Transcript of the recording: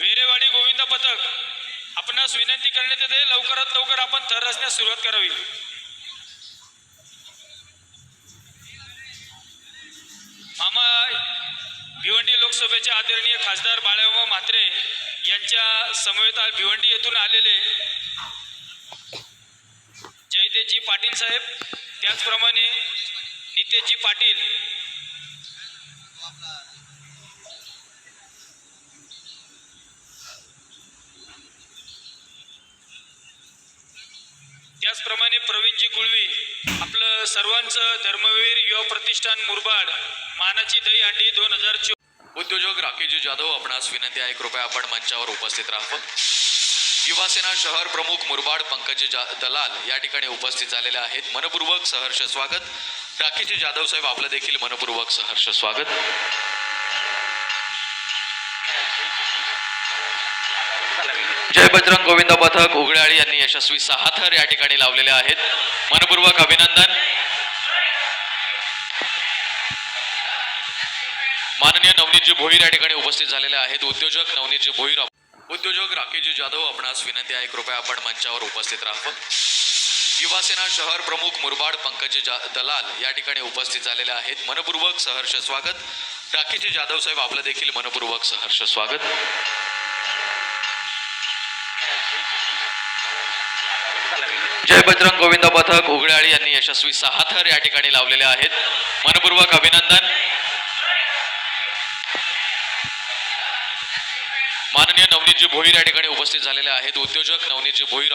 वेरेवाडी गोविंद पथक. आपणास विनंती करण्यात येते लवकरात लवकर आपण थर रचण्यास सुरुवात करावी. मामा भिवंडी लोकसभेचे आदरणीय खासदार बाळाभाऊ म्हात्रे यांच्या समवेत भिवंडी येथून आलेले जयदेवजी पाटील साहेब त्याचप्रमाणे नितेशजी पाटील त्याचप्रमाणे प्रवीणजी गुळवी आपलं सर्वांचं धर्मवीर युवा प्रतिष्ठान मुरबाड मानाची दही अंडी दोन हजार उद्योजक राकेशजी जाधव आपणास विनंती आहे कृपया आपण मंचावर उपस्थित राहावं युवासेना शहर प्रमुख मुरबाड पंकजी जा दलाल या ठिकाणी उपस्थित झालेले आहेत. मनपूर्वक सहर्ष स्वागत. राकेशजी जाधव साहेब आपलं देखील मनपूर्वक सहर्ष स्वागत. जय बजरंग गोविंद पथक उघड्याळी यांनी यशस्वी सहा थर या ठिकाणी लावलेले आहेत. मनपूर्वक अभिनंदन. माननीय नवनीतजी भोईर या ठिकाणी उपस्थित झालेले आहेत. उद्योजक नवनीतजी भोईर उद्योजक राकेशजी जाधव आपणास विनंती आहे कृपया आपण मंचावर उपस्थित राहावं. युवासेना शहर प्रमुख मुरबाड पंकजी जा दलाल या ठिकाणी उपस्थित झालेले आहेत. मनपूर्वक सहर्ष स्वागत. राकेशजी जाधव साहेब आपलं देखील मनपूर्वक सहर्ष स्वागत. जय बजरंग गोविंद पथक उघड्याळी यांनी यशस्वी सहा थर या ठिकाणी लावलेले आहेत. मनपूर्वक अभिनंदन. माननीय नवनीतजी भोईर या ठिकाणी उपस्थित झालेले आहेत. उद्योजक नवनीतजी भोईर